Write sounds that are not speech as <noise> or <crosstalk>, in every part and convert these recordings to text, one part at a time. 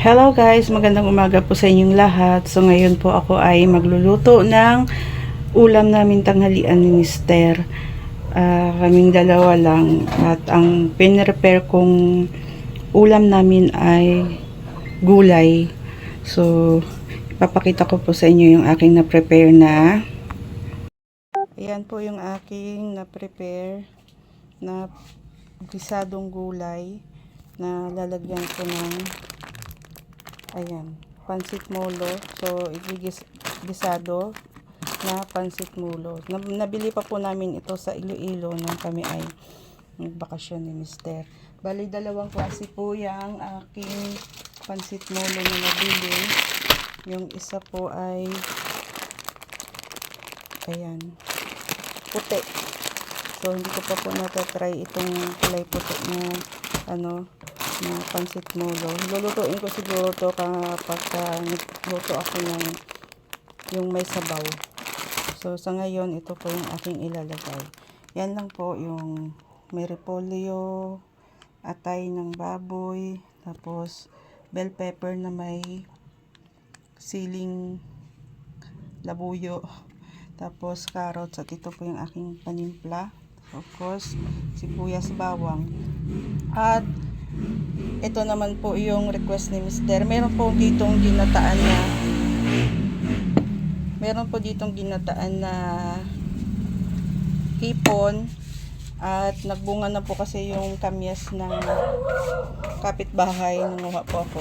Hello guys, magandang umaga po sa inyong lahat. So ngayon po ako ay magluluto ng ulam namin tanghalian ni Mister. Ah, kaming dalawa lang at ang pinrepare kong ulam namin ay gulay. So ipapakita ko po sa inyo yung aking na-prepare na Ayan po yung aking na-prepare na gisadong gulay na lalagyan ko ng ayan, pansit molo. So, igigis gisado na pansit molo. Na, nabili pa po namin ito sa Iloilo nung kami ay nagbakasyon ni Mister. Bali, dalawang klase po yung aking pansit molo na nabili. Yung isa po ay ayan, puti. So, hindi ko pa po natatry itong kulay puti na ano, na pansit molo. Lulutuin ko siguro to kapag uh, nagluto ako ng yung may sabaw. So, sa ngayon, ito po yung aking ilalagay. Yan lang po yung may repolyo, atay ng baboy, tapos bell pepper na may siling labuyo, <laughs> tapos carrots at ito po yung aking panimpla. Of course, sibuyas bawang. At ito naman po yung request ni Mister. Meron po ditong ginataan na meron po ditong ginataan na hipon at nagbunga na po kasi yung kamyas ng kapitbahay nanguha po ako.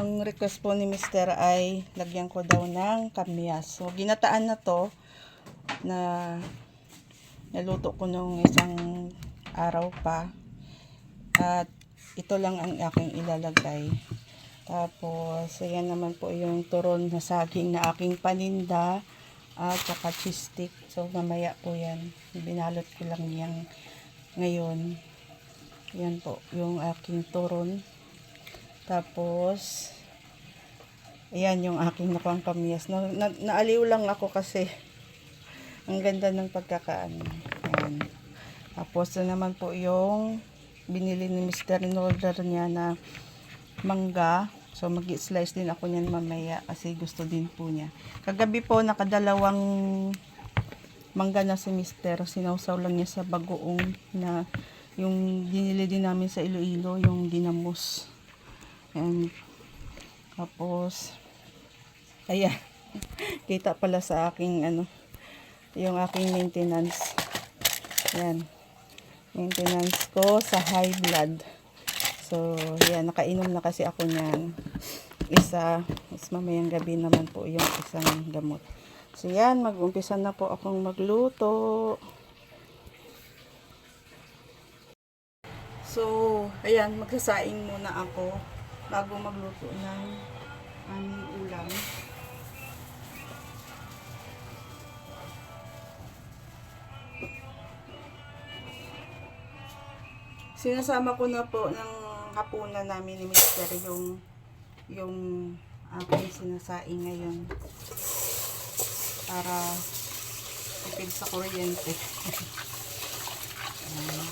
Ang request po ni Mister ay lagyan ko daw ng kamyas. So ginataan na to na naluto ko nung isang araw pa. At ito lang ang aking ilalagay. Tapos, ayan naman po yung turon na saging na aking paninda at saka cheese stick. So, mamaya po yan. Binalot ko lang yan ngayon. Yan po, yung aking turon. Tapos, ayan yung aking nakuang kamyas. Na, na, naaliw lang ako kasi ang ganda ng pagkakaan. Ayan. Tapos, na naman po yung binili ni Mr. in order niya na mangga. So, mag-slice din ako niyan mamaya kasi gusto din po niya. Kagabi po, nakadalawang mangga na si Mr. Sinausaw lang niya sa bagoong na yung dinili din namin sa Iloilo, yung dinamos. And, tapos, ayan, <laughs> kita pala sa aking, ano, yung aking maintenance. Ayan, maintenance ko sa high blood. So, yan, nakainom na kasi ako niyan. Isa, is mamayang gabi naman po yung isang gamot. So, yan, mag-umpisa na po akong magluto. So, ayan, magsasaing muna ako bago magluto ng aming ulam. Sinasama ko na po ng hapunan namin ni Mr. yung yung aking sinasaing ngayon para tipid sa kuryente. Ayan.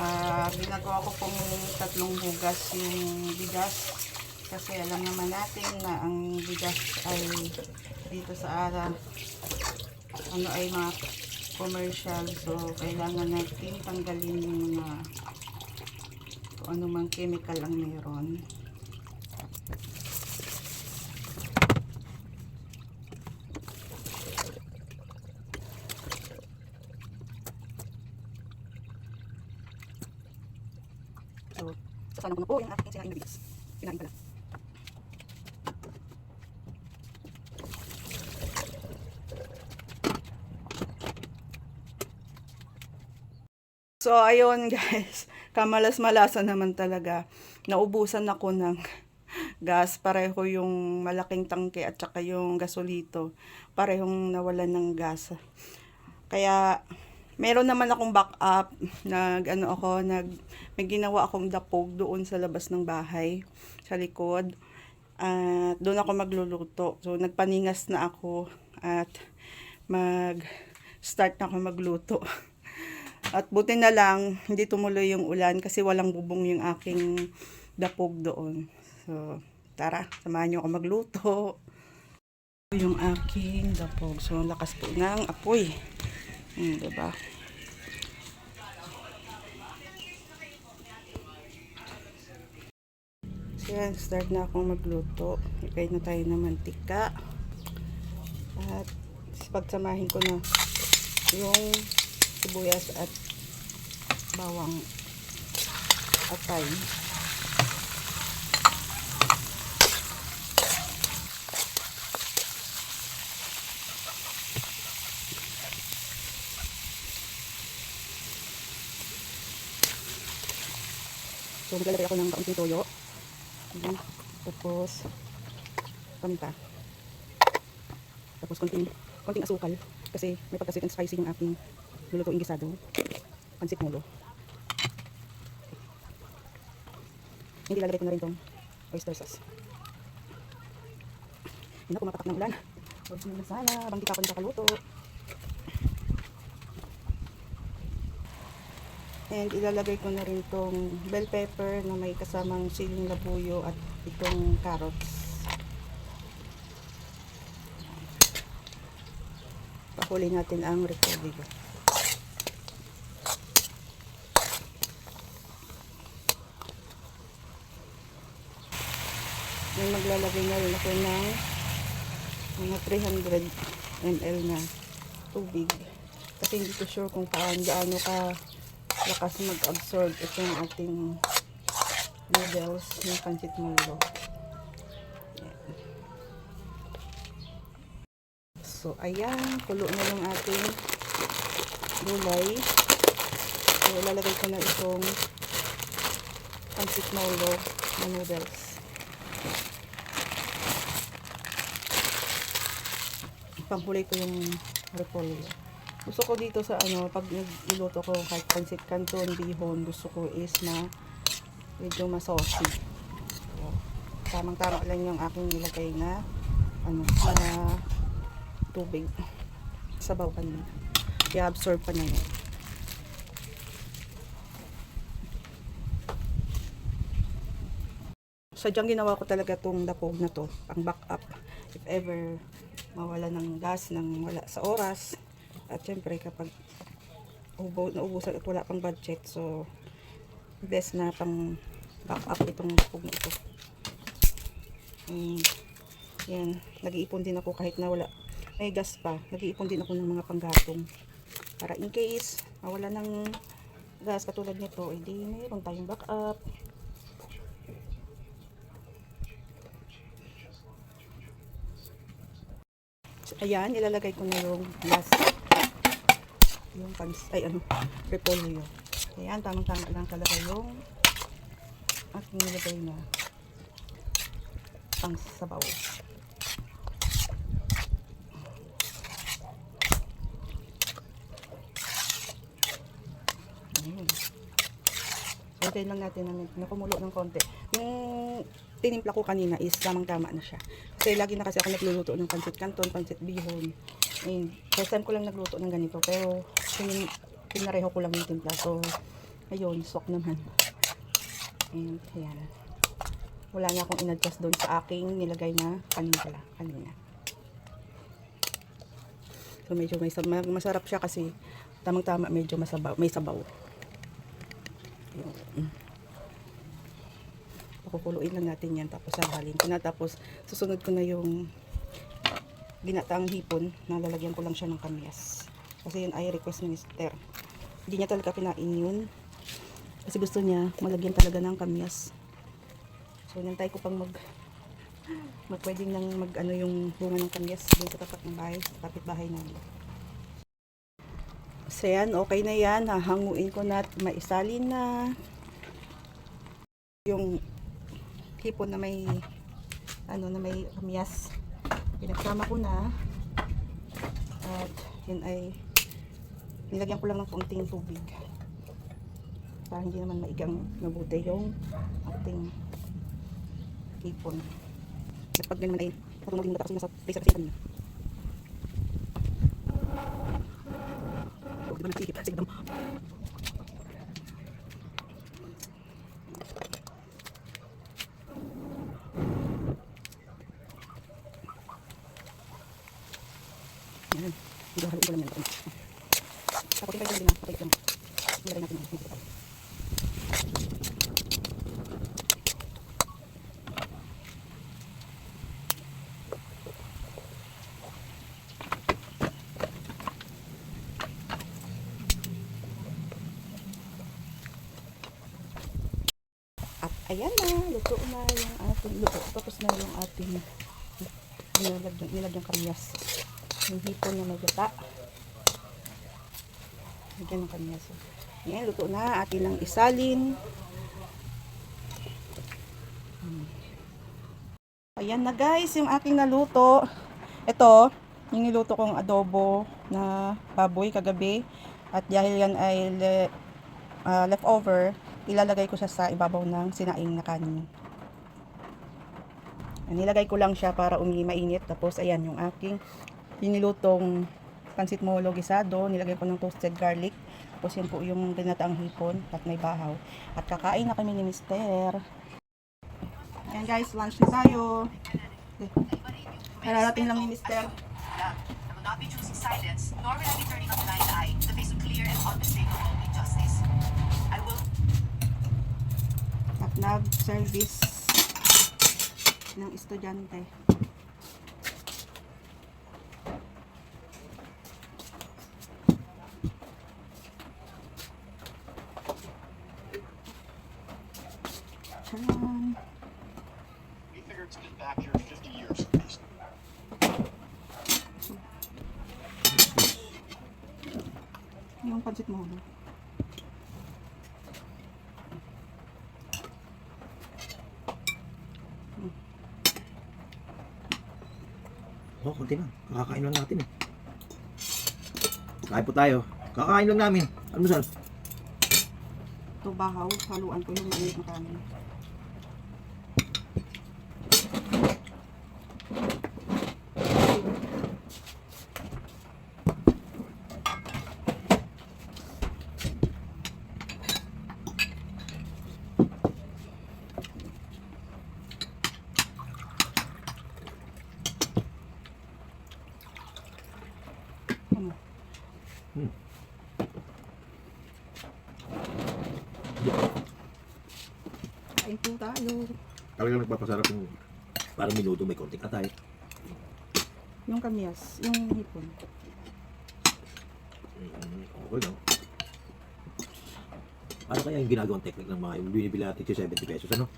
Ah, ginagawa ko pong tatlong bugas yung bigas kasi alam naman natin na ang bigas ay dito sa ara ano ay mga commercial. So kailangan natin tanggalin yung mga kung ano mang chemical ang meron. So sasana ko na po yung aking sinaing na bigas pinain pala So, ayun <laughs> guys. Kamalas-malasa naman talaga. Naubusan ako ng <laughs> gas. Pareho yung malaking tangke at saka yung gasolito. Parehong nawalan ng gas. Kaya, meron naman akong backup. <laughs> Nag, ano ako, nag, may ginawa akong dapog doon sa labas ng bahay. Sa likod. At doon ako magluluto. So nagpaningas na ako at mag-start na ako magluto. At buti na lang, hindi tumuloy yung ulan kasi walang bubong yung aking dapog doon. So, tara, samahan niyo ako magluto. Yung aking dapog. So, lakas po ng apoy. Hmm, diba? So, yan, start na akong magluto. Ikay na tayo ng mantika. At pagsamahin ko na yung sibuyas at bawang atay. So, maglalagay ako ng kaunting toyo. Tapos, paminta. Tapos, konting, konting asukal. Kasi may pagkasweet and spicy yung aking lulutuing gisado. Pansit mulo. Hindi lalagay ko na rin tong oyster sauce. Hindi na kumapatak ng ulan. Huwag mo sana, habang di pa ako nakakaluto. And ilalagay ko na rin tong bell pepper na may kasamang siling labuyo at itong carrots. Pakuli natin ang repolyo. May maglalagay na rin ako ng mga 300 ml na tubig. Kasi hindi ko sure kung paano gaano ka lakas mag-absorb itong ating noodles ng pancit mulo. So, ayan. Kulo na yung ating gulay. So, ilalagay ko na itong pancit mulo na noodles. Panghulay ko yung repolyo. Gusto ko dito sa ano, pag niluluto ko kahit pancit canton, bihon, gusto ko is na medyo masaucy. So, tamang-tama lang yung aking nilagay na ano, na tubig. Sabaw pa niya. I-absorb pa niya yun. Sadyang ginawa ko talaga tong dapog na to, pang backup. If ever mawala ng gas nang wala sa oras, at syempre kapag ubo, naubusan at wala pang budget, so best na pang backup itong dapog na ito. Mm, yan, nag-iipon din ako kahit na wala may gas pa, nag-iipon din ako ng mga panggatong. Para in case mawala ng gas katulad nito, edi mayroon tayong backup. So, ayan, ilalagay ko na yung last yung pans, ay ano, repolyo. Ayan, tamang-tama lang talaga yung aking nilagay na pang sabaw. Ayan. So, hintayin lang natin na nakumulo ng konti. Yung tinimpla ko kanina is tamang-tama na siya. Kasi lagi na kasi ako nagluluto ng pancit canton, pancit bihon. And first time ko lang nagluto ng ganito. Pero pin, pinareho ko lang yung timpla. So, ayun, swak naman. And ayan. Wala na akong in-adjust doon sa aking nilagay na kanina. kanina. So, medyo may masarap siya kasi tamang-tama medyo masabaw, may sabaw. Ayun. Pakukuluin lang natin yan tapos sabalin ko na. Tapos susunod ko na yung ginataang hipon na lalagyan ko lang siya ng kamyas. Kasi yun ay request ni mister. Hindi niya talaga kinain yun. Kasi gusto niya malagyan talaga ng kamyas. So nantay ko pang mag <laughs> mag pwedeng nang mag ano yung bunga ng kamyas dun sa tapat ng bahay sa kapit bahay namin. So yan okay na yan. Hahanguin ko na maisalin na. Yung hipon na may ano na may kamyas pinagsama ko na at yun ay nilagyan ko lang ng konting tubig para hindi naman maigang mabuti yung ating hipon At pag ganun ay matunog yung mata kasi nasa place kasi kanina. Oh, di ba nagsikip? Sige, dam. Ayan. Hindi ko lang yan. Pakit lang. Natin dito. Ayan na, luto na yung ating luto. Tapos na yung ating nilagyan, nilagyan kamyas. Yung hipon na may gata. Lagyan ng kamyas. Ayan, luto na. Atin lang isalin. Ayan na guys, yung aking naluto. Ito, yung niluto kong adobo na baboy kagabi. At dahil yan ay le- ah, leftover, ilalagay ko siya sa ibabaw ng sinaing na kanin. Nilagay ko lang siya para umi mainit. Tapos ayan yung aking pinilutong pansit molo gisado. Nilagay ko ng toasted garlic. Tapos yan po yung binataang hipon at may bahaw. At kakain na kami ni Mister. Ayan guys, lunch na tayo. Nararating lang ni Mister. Not choosing silence, nor will I be turning a blind eye to face a clear and unmistakable injustice. I will At nag-service ng estudyante. Tcharam! We figured to get back here 50 years at least. Yung pansit mo. no? Oh, konti lang. Kakakain lang natin eh. Kain po tayo. Kakakain lang namin. Saan? Ito bahaw, haluan ko yung maliit na kanin. Ano? Hmm. Kain po tayo. Talagang nagpapasarap yung parang minuto may konting atay. Yung kamyas, yung hipon. Mm, okay lang. Ano kaya yung ginagawang technique ng mga yung binibili natin sa 70 pesos, ano?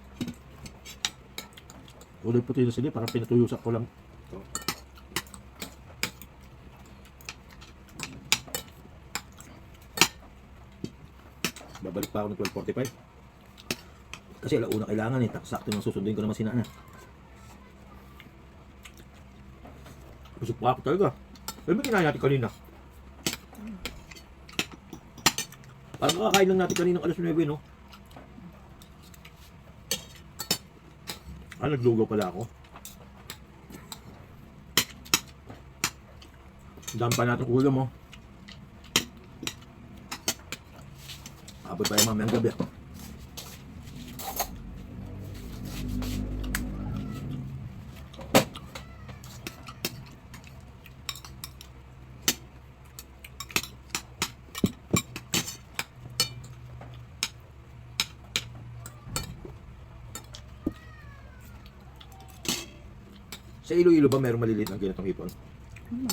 Kulay puti na sila, parang pinatuyo sa kulang. Ito. Babalik pa ako ng 12.45. Kasi alauna kailangan eh, sakto nang susundin ko naman si Nana. Busog pa ako talaga. Ano ba kinain natin kanina? Parang kakakain lang natin kanina alas 9, no? Ah, naglugaw pala ako. Dami pa natin ulam, oh. Abot yung mamayang gabi. Sa Iloilo ba merong maliliit na ganitong hipon? Hmm.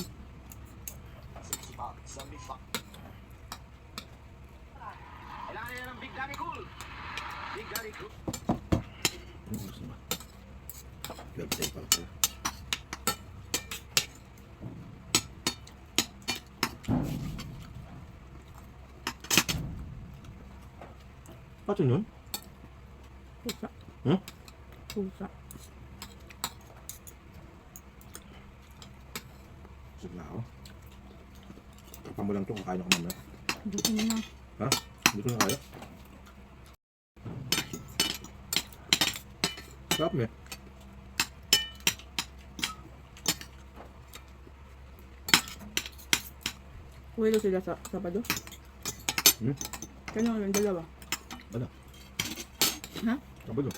Website pala pala. Pato yun? Pusa. Hmm? Pusa. Sige ako. Kapa mo lang ito, kakain ako mamaya. Dito na. Ha? Hindi ko na kaya. Yapmıyor. Uwelo sila sa Sabado? Hmm? Kailangan ng dalawa. Ano? Ha? Sabado.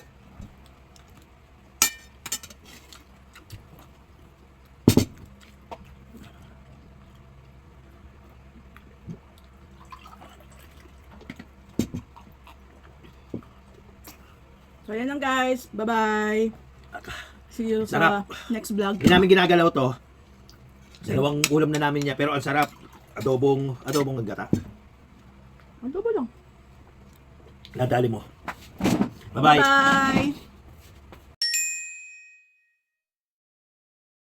So, yan lang guys. Bye-bye. See you sa Sarap. next vlog. Hindi namin ginagalaw to. Dalawang ulam na namin niya, pero ang sarap. Adobong, adobong gata. Ba lang? Nadali mo. Bye-bye. Bye!